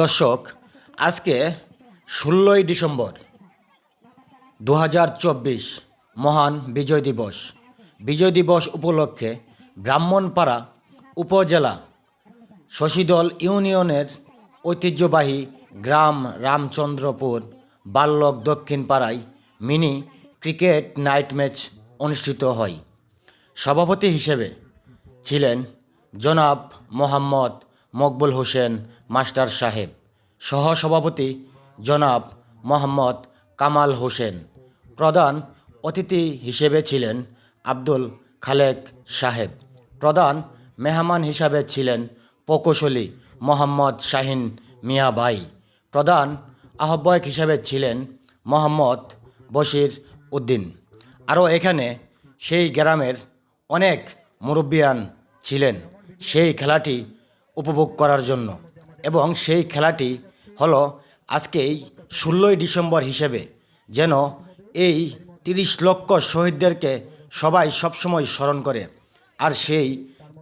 দর্শক, আজকে ষোলোই ডিসেম্বর দু হাজার চব্বিশ মহান বিজয় দিবস। বিজয় দিবস উপলক্ষে ব্রাহ্মণপাড়া উপজেলা শশীদল ইউনিয়নের ঐতিহ্যবাহী গ্রাম রামচন্দ্রপুর বাল্যক দক্ষিণ পাড়ায় মিনি ক্রিকেট নাইট ম্যাচ অনুষ্ঠিত হয়। সভাপতি হিসেবে ছিলেন জনাব মোহাম্মদ মকবুল হোসেন, মাস্টার সাহেব। সহসভাপতি জনাব মোহাম্মদ কামাল হোসেন। প্রধান অতিথি হিসেবে ছিলেন আব্দুল খালেক সাহেব। প্রধান মেহমান হিসাবে ছিলেন প্রকৌশলী মোহাম্মদ শাহিন মিয়া ভাই। প্রধান আহ্বায়ক হিসাবে ছিলেন মোহাম্মদ বশির উদ্দিন। আরও এখানে সেই গ্রামের অনেক মুরব্বিয়ান ছিলেন। সেই খেলাটি উপভোগ করার জন্য। এবং সেই খেলাটি হলো আজকে এই ষোলোই ডিসেম্বর হিসেবে যেন এই তিরিশ লক্ষ শহীদদেরকে সবাই সবসময় স্মরণ করে। আর সেই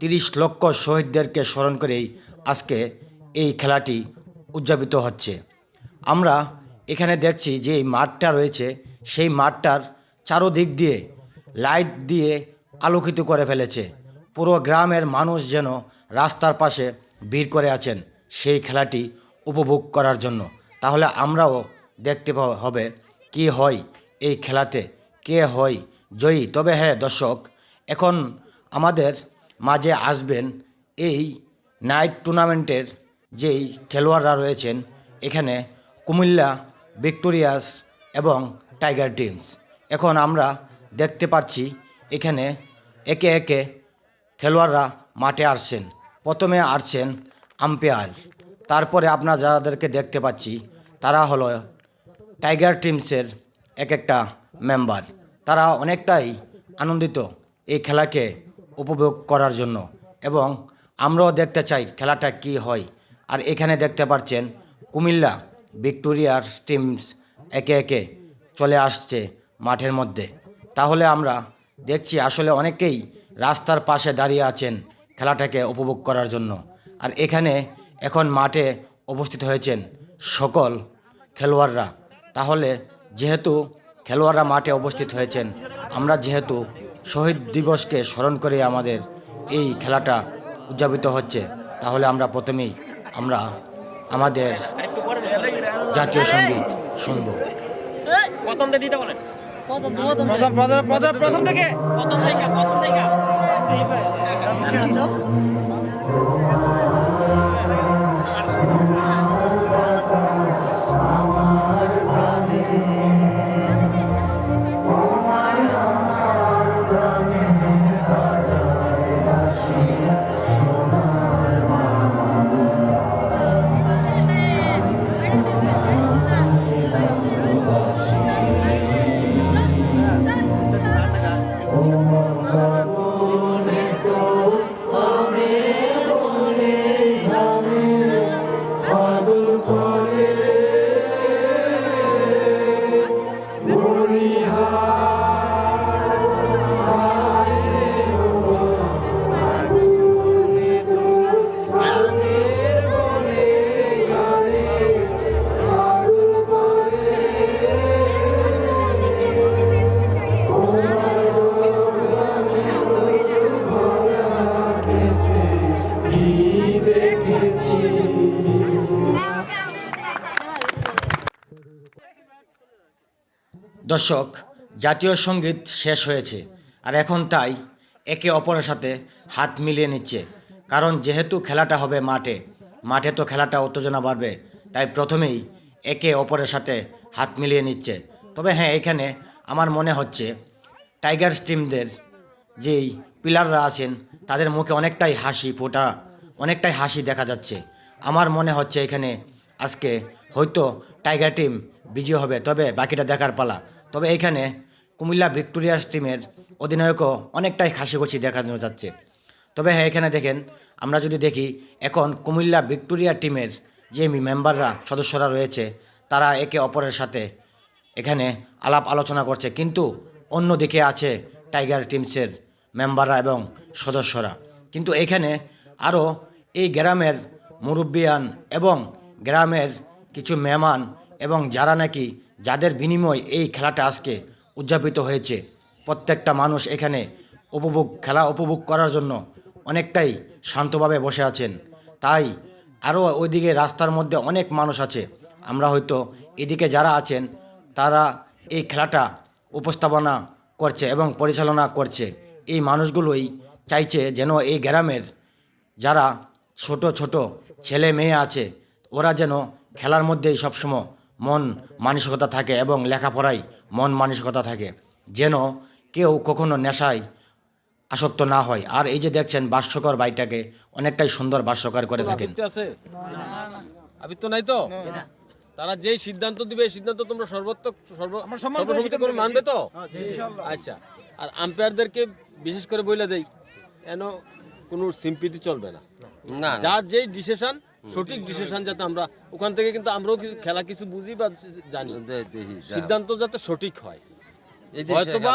তিরিশ লক্ষ শহীদদেরকে স্মরণ করেই আজকে এই খেলাটি উদযাপিত হচ্ছে। আমরা এখানে দেখছি যে এই মাঠটা রয়েছে, সেই মাঠটার চারোদিক দিয়ে লাইট দিয়ে আলোকিত করে ফেলেছে। পুরো গ্রামের মানুষ যেন রাস্তার পাশে ভিড় করে আছেন সেই খেলাটি উপভোগ করার জন্য। তাহলে আমরাও দেখতে হবে কি হয় এই খেলাতে, কে হয় জয়ী। তবে হ্যাঁ দর্শক, এখন আমাদের মাঝে আসবেন এই নাইট টুর্নামেন্টের যেই খেলোয়াড়রা রয়েছেন, এখানে কুমিল্লা, ভিক্টোরিয়াস এবং টাইগার টিমস। এখন আমরা দেখতে পাচ্ছি এখানে একে একে খেলোয়াড়রা মাঠে আসছেন। প্রথমে আসছেন আম্পায়ার। তারপরে আপনারা যাদেরকে দেখতে পাচ্ছি, তারা হলো টাইগার টিমসের এক একটা মেম্বার। তারা অনেকটাই আনন্দিত এই খেলাকে উপভোগ করার জন্য এবং আমরাও দেখতে চাই খেলাটা কি হয়। আর এখানে দেখতে পাচ্ছেন কুমিল্লা ভিক্টোরিয়ার টিমস একে একে চলে আসছে মাঠের মধ্যে। তাহলে আমরা দেখছি আসলে অনেকেই রাস্তার পাশে দাঁড়িয়ে আছেন খেলাটাকে উপভোগ করার জন্য। আর এখানে এখন মাঠে উপস্থিত হয়েছেন সকল খেলোয়াড়রা। তাহলে যেহেতু খেলোয়াড়রা মাঠে উপস্থিত হয়েছেন আমরা যেহেতু শহীদ দিবসকে স্মরণ করে আমাদের এই খেলাটা উদযাপিত হচ্ছে তাহলে আমরা প্রথমেই আমরা আমাদের জাতীয় সংগীত শুনব। প্রথম থেকে দিতে বলেন। প্রথম প্রথম প্রথম প্রথম প্রথম প্রথম থেকে। প্রথম থেকে প্রথম থেকে দর্শক জাতীয় সংগীত শেষ হয়েছে। আর এখন তাই একে অপরের সাথে হাত মিলিয়ে নিচ্ছে। কারণ যেহেতু খেলাটা হবে মাঠে মাঠে তো খেলাটা উত্তেজনা বাড়বে। তাই প্রথমেই একে অপরের সাথে হাত মিলিয়ে নিচ্ছে। তবে হ্যাঁ এখানে আমার মনে হচ্ছে টাইগার্স টিমদের যেই প্লেয়াররা আছেন, তাদের মুখে অনেকটাই হাসি ফোটা, অনেকটাই হাসি দেখা যাচ্ছে। আমার মনে হচ্ছে এখানে আজকে হয়তো টাইগার টিম বিজয় হবে, তবে বাকিটা দেখার পালা। তবে এখানে কুমিল্লা ভিক্টোরিয়াস টিমের অধিনায়কও অনেকটাই খাসিখুশি দেখানো যাচ্ছে। তবে হ্যাঁ এখানে দেখেন, আমরা যদি দেখি, এখন কুমিল্লা ভিক্টোরিয়া টিমের যে মেম্বাররা, সদস্যরা রয়েছে, তারা একে অপরের সাথে এখানে আলাপ আলোচনা করছে। কিন্তু অন্যদিকে আছে টাইগার টিমসের মেম্বাররা এবং সদস্যরা। কিন্তু এখানে আরও এই গ্রামের মুরব্বিয়ান এবং গ্রামের কিছু মেহমান এবং যারা নাকি যাদের বিনিময় এই খেলাটা আজকে উদযাপিত হয়েছে। প্রত্যেকটা মানুষ এখানে উপভোগ, খেলা উপভোগ করার জন্য অনেকটাই শান্তভাবে বসে আছেন। তাই আরও ওইদিকে রাস্তার মধ্যে অনেক মানুষ আছে। আমরা হয়তো এদিকে যারা আছেন, তারা এই খেলাটা উপস্থাপনা করছে এবং পরিচালনা করছে। এই মানুষগুলোই চাইছে যেন এই গ্রামের যারা ছোট ছোট ছেলে মেয়ে আছে, ওরা যেন খেলার মধ্যেই সবসময় মন মানসিকতা থাকে এবং লেখাপড়ায় মন মানসিকতা থাকে। যেন কেউ কখনো নেশায় আসক্ত না হয়। আর এই যে দেখছেন ভাষ্যকর বাড়িটাকে অনেকটাই সুন্দর ভাষ্যকর করে থাকেন। আবৃত্তি আছে? নাই তো? তারা যেই সিদ্ধান্ত দিবে এই সিদ্ধান্ত তোমরা সর্বত্র সর্ব সর্বসম্মতি করে মানবে তো? আচ্ছা। আর আম্পায়ারদেরকে বিশেষ করে বলে দেই কেন কোনো সিম্পিতি চলবে না? না যার যেই ডিসিশন সঠিক ডিসিশন যাতে আমরা ওখান থেকে কিন্তু আমরাও কিছু খেলা কিছু বুঝি বা জানি। সিদ্ধান্ত যাতে সঠিক হয়। হয়তোবা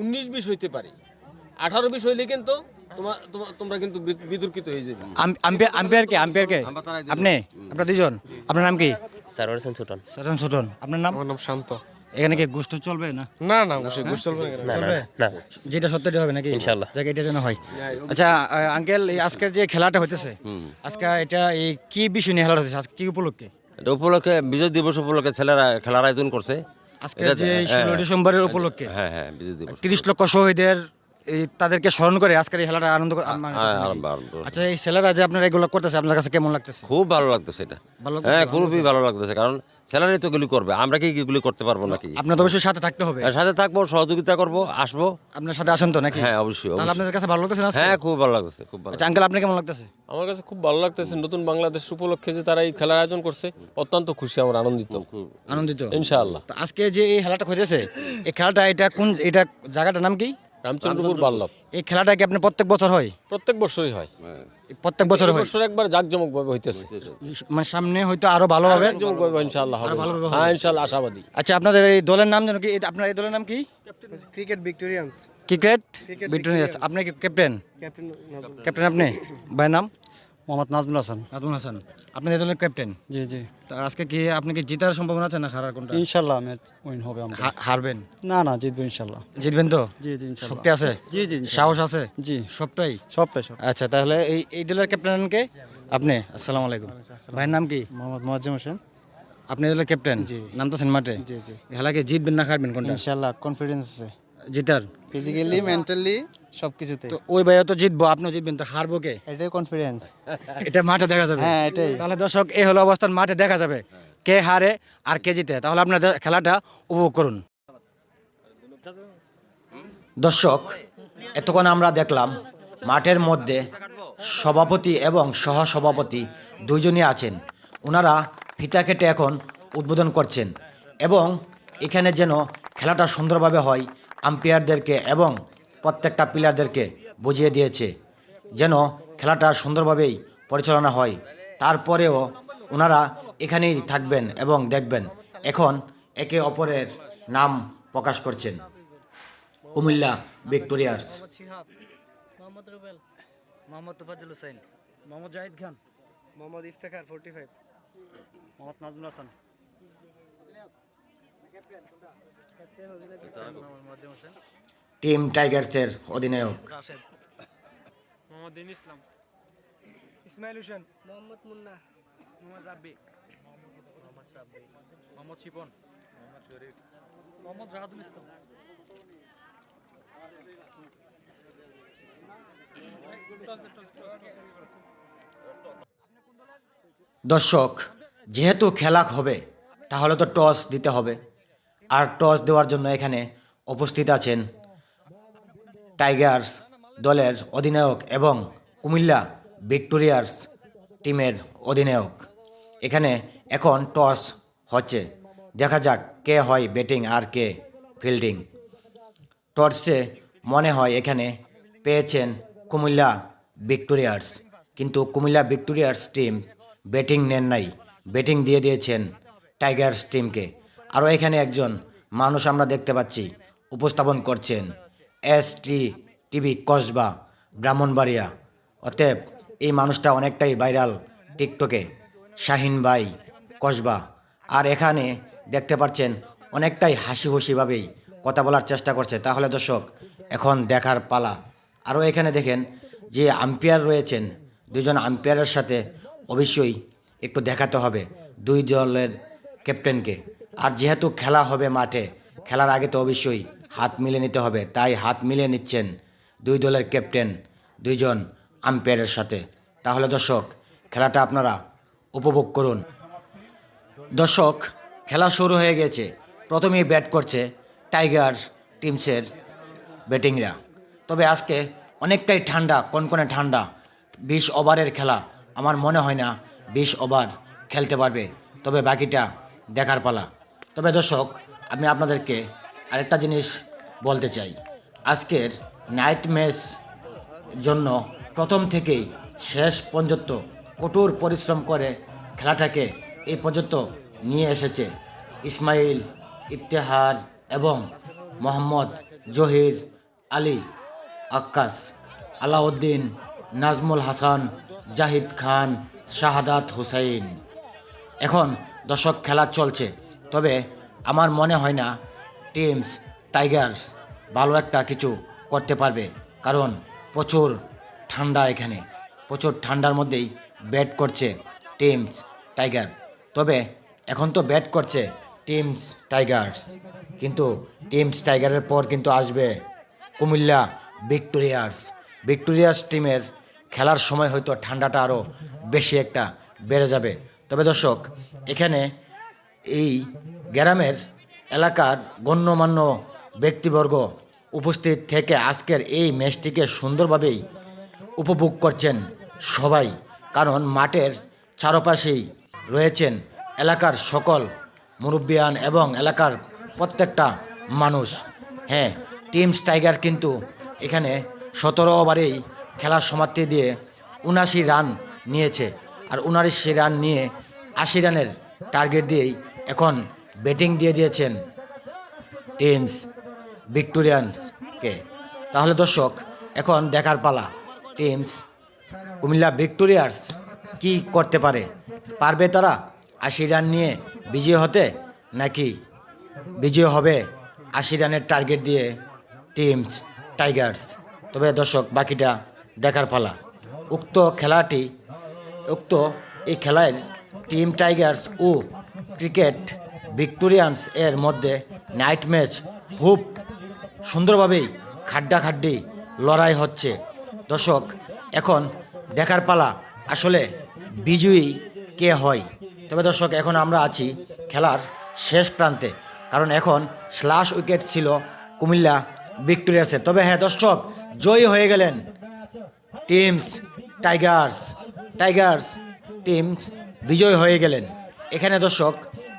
উনিশ বিশ হইতে পারে। আঠারো বিশ হইলে কিন্তু তোমার তোমরা কিন্তু বিতর্কিত হয়ে যাবে। আম্পায়ার কে? আম্পায়ার কে। আপনি? আপনার দুজন। আপনার নাম কি? স্যার ওরেছেন ছোটন সতন ছোটন আপনার নাম? আমার নাম শান্ত। এখানে কি গোষ্ঠ চলবে না? না না গোষ্ঠ গোষ্ঠ চলবে না। না যেটা সত্যি হবে নাকি? ইনশাআল্লাহ। যাকে এটা যেন হয়। আচ্ছা আঙ্কেল আজকের যে খেলাটা হইতেছে আজকে এটা এই কি বিষয় নিয়ে খেলা হচ্ছে আজকে কি উপলক্ষে? এটা উপলক্ষে বিজয় দিবস উপলক্ষে ছেলেরা খেলার আয়োজন করছে। আজকে যে হ্যাঁ, ষোলো ডিসেম্বরের উপলক্ষে। হ্যাঁ হ্যাঁ বিজয় দিবস। তিরিশ লক্ষ শহীদের এই তাদেরকে স্মরণ করে আজকের এই খেলাটা আনন্দ করে- মানে হ্যাঁ, নাকি? আরম্ভ, আরম্ভ। আচ্ছা এই ছেলেরা যে আপনারা এগুলো করতেছে আপনার কাছে কেমন লাগতেছে? খুব ভালো লাগতেছে এটা। ভালো লাগতেছে, হ্যাঁ খুবই ভালো লাগতেছে কারণ ছেলেরাই তো এগুলি করবে আমরা কি এগুলি করতে পারব নাকি? আপনার তো অবশ্যই সাথে থাকতে হবে। সাথে থাকব সহযোগিতা করব আসব। আপনার সাথে আসেন তো নাকি? হ্যাঁ অবশ্যই তাহলে অবশ্যই। আপনাদের কাছে ভালো লাগতেছে না আজকে? হ্যাঁ খুব ভালো লাগতেছে খুব ভালো আচ্ছা আঙ্কেল আপনি কেমন লাগতেছে? আমার কাছে খুব ভালো লাগতেছে নতুন বাংলাদেশ উপলক্ষে যে তারা এই খেলার আয়োজন করছে অত্যন্ত খুশি আমার আনন্দিত। আনন্দিত? ইনশাআল্লাহ। তো আজকে যে এই খেলাটা হইতেছে এই খেলাটা এটা কোন এটা জায়গাটার নাম কি? রামচন্দ্রপুর বাল্লভ। এই খেলাটা কি আপনি প্রত্যেক বছর হয়? প্রত্যেক বছরই হয়। প্রত্যেক বছর হয়? বছর একবার জাকজমক ভাবে হইতেছে। মানে সামনে হয়তো আরও ভালো হবে? জাকজমক ভাবে ইনশাআল্লাহ হবে। হ্যাঁ ইনশাআল্লাহ আশাবাদী। আচ্ছা আপনাদের এই দলের নাম জানো কি? আপনার এই দলের নাম কি? Cricket Victorians. ক্রিকেট ভিক্টোরিয়াস আপনি কি ক্যাপ্টেন ক্যাপ্টেন ক্যাপ্টেন আপনি? ভাই নাম? মোহাম্মদ নাজমুল হাসান। নাজমুল হাসান আপনি এই দলের ক্যাপ্টেন জি জি। তা আজকে কি আপনি কি জেতার সম্ভাবনা আছে না হারার কোনটা? ইনশাল্লাহ ম্যাচ উইন হবে আমরা হা- হারবেন? না না জিতবো ইনশাল্লাহ। জিতবেন তো? জি জি ইনশাল্লাহ। শক্তি আছে? জি জি ইনশাল্লাহ। সাহস আছে? জি। সবটাই? সবটাই সব আচ্ছা তাহলে এই এই দলের ক্যাপ্টেনকে আপনি? আসসালামু আলাইকুম। ভাইয়ের নাম কি? মোহাম্মদ মোয়াজ্জেম হোসেন। আপনি এই দলের ক্যাপ্টেন জি। নাম তো সেন মাঠে। জি জি। খেলাকে জিতবেন না হারবেন কোনটা? ইনশাল্লাহ কনফিডেন্স আছে। জিতার? ফিজিক্যালি মেন্টালি সব কিছুতে তো ওই ভাইয়া তো জিতবো আপনিও জিতবেন তো হারবো কে? এটাই কনফিডেন্স এটা মাঠে দেখা যাবে। হ্যাঁ, এটাই। তাহলে দর্শক এই হলো অবস্থান মাঠে দেখা যাবে কে হারে আর কে জিতে। তাহলে আপনাদের খেলাটা উপভোগ করুন। দর্শক এতক্ষণ আমরা দেখলাম মাঠের মধ্যে সভাপতি এবং সহসভাপতি দুইজনই আছেন। ওনারা ফিতা কেটে এখন উদ্বোধন করছেন এবং এখানে যেন খেলাটা সুন্দরভাবে হয় আম্পায়ারদেরকে এবং প্রত্যেকটা প্লেয়ারদেরকে বুঝিয়ে দিয়েছে যেন খেলাটা সুন্দরভাবেই পরিচালনা হয়। তারপরেও ওনারা এখানেই থাকবেন এবং দেখবেন এখন একে অপরের নাম প্রকাশ করছেন। Comilla Victorians. Mohammad Rubel Mohammad Tofazzal Hossain Mohammad Zahid Khan Mohammad Iftekhar forty five Mohammad Nazmul Hasan. Team টাইগার্সের অধিনায়ক। রাশেদ। মোহাম্মদ দিন ইসলাম। ইসমাইল হোসেন। মোহাম্মদ মুন্না। মোহাম্মদ রাব্বি। মোহাম্মদ সাব্বি মোহাম্মদ শিপন। মোহাম্মদ শরীফ। মোহাম্মদ রাহাদুল ইসলাম। দর্শক যেহেতু খেলা হবে তাহলে তো টস দিতে হবে। আর টস দেওয়ার জন্য এখানে উপস্থিত আছেন টাইগার্স দলের অধিনায়ক এবং কুমিল্লা ভিক্টোরিয়ার্স টিমের অধিনায়ক। এখানে এখন টস হচ্ছে। দেখা যাক কে হয় ব্যাটিং আর কে ফিল্ডিং। টর্চে মনে হয় এখানে পেয়েছেন কুমিল্লা ভিক্টোরিয়ার্স। কিন্তু কুমিল্লা ভিক্টোরিয়ার্স টিম ব্যাটিং নেন নাই। ব্যাটিং দিয়ে দিয়েছেন টাইগার্স টিমকে। আরও এখানে একজন মানুষ আমরা দেখতে পাচ্ছি, উপস্থাপন করছেন S T TV Kasba, Brahmanbaria. অতএব এই মানুষটা অনেকটাই ভাইরাল টিকটকে। শাহিন ভাই, কসবা। আর এখানে দেখতে পাচ্ছেন অনেকটাই হাসি খুশিভাবেই কথা বলার চেষ্টা করছে। তাহলে দর্শক, এখন দেখার পালা। আরও এখানে দেখেন যে আম্পায়ার রয়েছেন, দুজন আম্পায়ারের সাথে অবশ্যই একটু দেখাতে হবে দুই দলের ক্যাপ্টেনকে আর যেহেতু খেলা হবে মাঠে, খেলার আগে তো অবশ্যই হাত মিলে নিতে হবে। তাই হাত মিলে নিচ্ছেন দুই দলের ক্যাপ্টেন, দুইজন আম্পায়ারের সাথে। তাহলে দর্শক, খেলাটা আপনারা উপভোগ করুন। দর্শক, খেলা শুরু হয়ে গেছে। প্রথমেই ব্যাট করছে টাইগার টিমসের ব্যাটিংরা। তবে আজকে অনেকটাই ঠান্ডা, কনকনে ঠান্ডা। বিশ ওভারের খেলা। আমার মনে হয় না বিশ ওভার খেলতে পারবে। তবে বাকিটা দেখার পালা। তবে দর্শক, আমি আপনাদেরকে আরেকটা জিনিস বলতে চাই। আজকের নাইট ম্যাচ জন্য প্রথম থেকেই শেষ পর্যন্ত কঠোর পরিশ্রম করে খেলাটাকে এই পর্যন্ত নিয়ে এসেছে ইসমাইল, ইফতেহার এবং মোহাম্মদ জহির আলী, আক্কাস, আলাউদ্দিন, নাজমুল হাসান, জাহিদ খান, শাহাদাত হুসাইন। এখন দর্শক খেলা চলছে, তবে আমার মনে হয় না টিমস টাইগার্স ভালো একটা কিছু করতে পারবে। কারণ প্রচুর ঠান্ডা এখানে। প্রচুর ঠান্ডার মধ্যেই ব্যাট করছে টিমস টাইগার। তবে এখন তো ব্যাট করছে টিমস টাইগার্স। কিন্তু টিমস টাইগারের পর কিন্তু আসবে কুমিল্লা ভিক্টোরিয়ার্স। ভিক্টোরিয়াস টিমের খেলার সময় হয়তো ঠান্ডাটা আরও বেশি একটা বেড়ে যাবে। তবে দর্শক, এখানে এই গ্রামের এলাকার গণ্যমান্য ব্যক্তিবর্গ উপস্থিত থেকে আজকের এই ম্যাচটিকে সুন্দরভাবেই উপভোগ করছেন সবাই, কারণ মাঠের চারপাশেই রয়েছেন এলাকার সকল মুরব্বিয়ান এবং এলাকার প্রত্যেকটা মানুষ। হ্যাঁ টিমস টাইগার কিন্তু এখানে সতেরো ওভারেই খেলার সমাপ্তি দিয়ে উনাশি রান নিয়েছে। আর উনাশি রান নিয়ে আশি রানের টার্গেট দিয়েই এখন ব্যাটিং দিয়ে দিয়েছেন টিমস। ভিক্টোরিয়ানসকে। তাহলে দর্শক, এখন দেখার পালা, টিমস। কুমিল্লা ভিক্টোরিয়ার্স কি করতে পারে? পারবে তারা আশি রান নিয়ে বিজয় হতে, নাকি বিজয় হবে আশি রানের টার্গেট দিয়ে টিমস টাইগার্স? তবে দর্শক, বাকিটা দেখার পালা। উক্ত খেলাটি, উক্ত এই খেলায় টিম টাইগার্স ও ক্রিকেট ভিক্টোরিয়ান্স এর মধ্যে নাইট ম্যাচ খুব সুন্দরভাবেই খাড্ডাখাড্ডি লড়াই হচ্ছে। দর্শক, এখন দেখার পালা আসলে বিজয়ী কে হয়? তবে দর্শক, এখন আমরা আছি খেলার শেষ প্রান্তে, কারণ এখন স্লাশ উইকেট ছিল কুমিল্লা ভিক্টোরিয়াসের তবে হ্যাঁ দর্শক, জয়ী হয়ে গেলেন টিমস টাইগার্স। টাইগার্স টিমস বিজয় হয়ে গেলেন। এখানে দর্শক,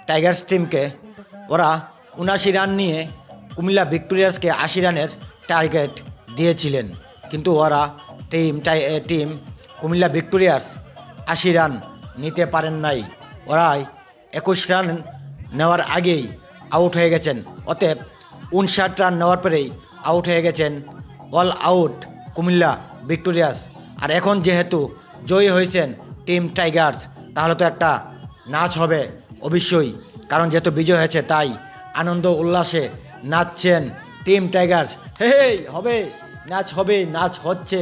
টাইগার্স টিমকে ওরা উনাশি রান নিয়ে কুমিল্লা ভিক্টোরিয়াসকে আশি রানের টার্গেট দিয়েছিলেন। কিন্তু ওরা টিম টাই টিম কুমিল্লা ভিক্টোরিয়াস আশি রান নিতে পারেন নাই। ওরাই একুশ রান নেওয়ার আগেই আউট হয়ে গেছেন। অতএব উনষাট রান নেওয়ার পরেই আউট হয়ে গেছেন অল আউট কুমিল্লা ভিক্টোরিয়াস আর এখন যেহেতু জয়ী হয়েছেন টিম টাইগার্স, তাহলে তো একটা নাচ হবে অবশ্যই। কারণ যেহেতু বিজয় হয়েছে, তাই আনন্দ, উল্লাসে নাচছেন। টিম টাইগার্স হে হবে, নাচ হবে, নাচ হচ্ছে।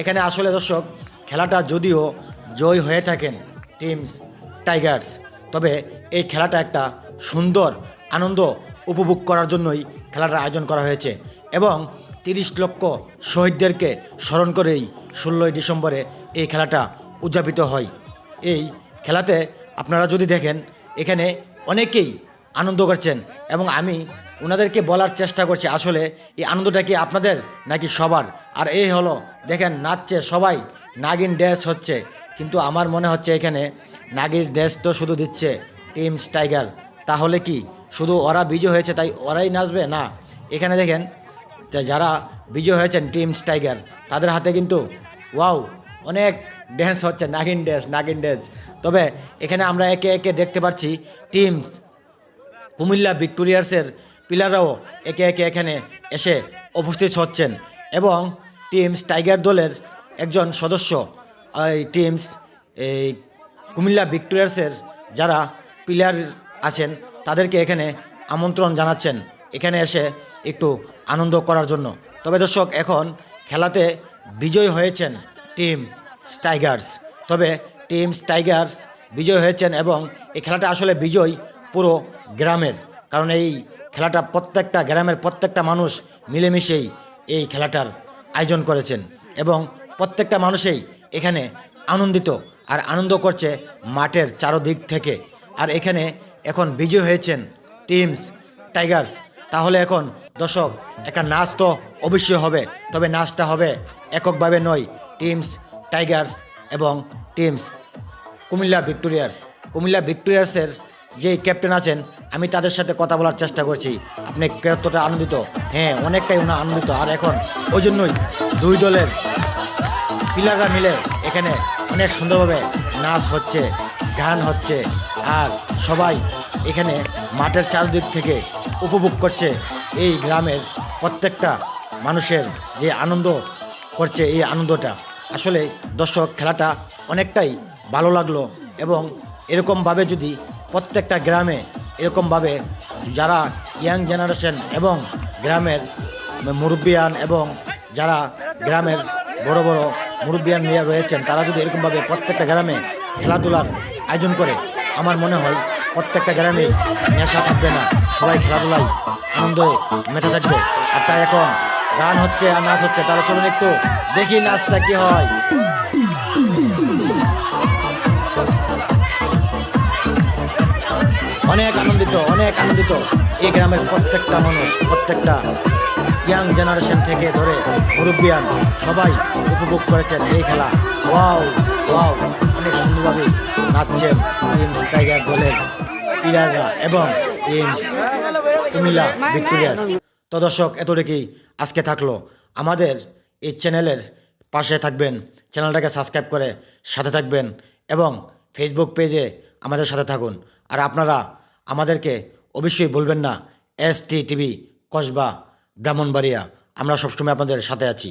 এখানে আসলে দর্শক, খেলাটা যদিও জয় হয়ে থাকেন টিমস টাইগার্স, তবে এই খেলাটা একটা সুন্দর আনন্দ উপভোগ করার জন্যই খেলাটার আয়োজন করা হয়েছে এবং তিরিশ লক্ষ শহীদদেরকে স্মরণ করেই ষোলোই ডিসেম্বরে এই খেলাটা উদযাপিত হয়। এই খেলাতে আপনারা যদি দেখেন, এখানে অনেকেই আনন্দ করছেন এবং আমি ওনাদেরকে বলার চেষ্টা করছি, আসলে এই আনন্দটা কি আপনাদের নাকি সবার? আর এই হলো, দেখেন নাচছে সবাই, নাগিন ড্যান্স হচ্ছে, কিন্তু আমার মনে হচ্ছে এখানে নাগিন ড্যান্স তো শুধু দিচ্ছে টিমস টাইগার তাহলে কি, শুধু ওরা বিজয় হয়েছে তাই ওরাই নাচবে? না, এখানে দেখেন যারা বিজয় হয়েছেন টিমস টাইগার তাদের হাতে কিন্তু, ওয়াও, অনেক ড্যান্স হচ্ছে, নাগিন ড্যান্স নাগিন ড্যান্স তবে এখানে আমরা একে একে দেখতে পাচ্ছি টিমস। কুমিল্লা ভিক্টোরিয়ার্সের প্লেয়াররাও একে একে এখানে এসে উপস্থিত হচ্ছেন এবং টিমস টাইগার দলের একজন সদস্য, এই টিমস, এই কুমিল্লা ভিক্টোরিয়ার্সের যারা প্লেয়ার আছেন, তাদেরকে এখানে আমন্ত্রণ জানাচ্ছেন। এখানে এসে একটু আনন্দ করার জন্য। তবে দর্শক, এখন খেলাতে বিজয় হয়েছেন টিম টাইগার্স। তবে টিম টাইগার্স বিজয় হয়েছেন এবং এই খেলাটা আসলে বিজয় পুরো গ্রামের। কারণ এই খেলাটা প্রত্যেকটা গ্রামের প্রত্যেকটা মানুষ মিলেমিশেই এই খেলাটার আয়োজন করেছেন এবং প্রত্যেকটা মানুষেই এখানে আনন্দিত আর আনন্দ করছে মাঠের চারোদিক থেকে। আর এখানে এখন বিজয় হয়েছেন টিমস টাইগার্স। তাহলে এখন দর্শক, একটা নাচ তো অবশ্যই হবে, তবে নাচটা হবে এককভাবে নয়, টিমস টাইগার্স এবং টিমস কুমিল্লা ভিক্টোরিয়ার্স। কুমিল্লা ভিক্টোরিয়ার্সের যেই ক্যাপ্টেন আছেন আমি তাদের সাথে কথা বলার চেষ্টা করছি। আপনি কতটা আনন্দিত? হ্যাঁ অনেকটাই ওনা আনন্দিত। আর এখন ওই জন্যই দুই দলের প্লেয়াররা মিলে এখানে অনেক সুন্দরভাবে নাচ হচ্ছে, গান হচ্ছে, আর সবাই এখানে মাঠের চারদিক থেকে উপভোগ করছে এই গ্রামের প্রত্যেকটা মানুষের যে আনন্দ করছে এই আনন্দটা। আসলে দর্শক, খেলাটা অনেকটাই ভালো লাগল এবং এরকমভাবে যদি প্রত্যেকটা গ্রামে এরকমভাবে যারা ইয়াং জেনারেশন এবং গ্রামের মুরব্বিয়ান এবং যারা গ্রামের বড় বড় মুরব্বিয়ান নিয়ে রয়েছেন, তারা যদি এরকমভাবে প্রত্যেকটা গ্রামে খেলাধুলার আয়োজন করে, আমার মনে হয় প্রত্যেকটা গ্রামে নেশা থাকবে না। সবাই খেলাধুলায় আনন্দে মেতে থাকবে। আর তাই এখন গান হচ্ছে আর নাচ হচ্ছে, তাহলে চলুন একটু দেখি নাচটা কি হয়। অনেক আনন্দিত অনেক আনন্দিত। এই গ্রামের প্রত্যেকটা মানুষ, প্রত্যেকটা ইয়াং জেনারেশন থেকে ধরে মুরব্বিয়ান সবাই উপভোগ করেছেন এই খেলা। ওয়াও ওয়াও, অনেক সুন্দরভাবে নাচছেন টিমস টাইগার দলের প্লেয়াররা এবং টিমস কুমিল্লা ভিক্টোরিয়াস। তো দর্শক, এতটুকুই আজকে থাকল। আমাদের এই চ্যানেলের পাশে থাকবেন, চ্যানেলটাকে সাবস্ক্রাইব করে সাথে থাকবেন এবং ফেসবুক পেজে আমাদের সাথে থাকুন। আর আপনারা আমাদেরকে অবশ্যই বলবেন না S T TV Kasba Brahmanbaria. আমরা সবসময় আপনাদের সাথে আছি।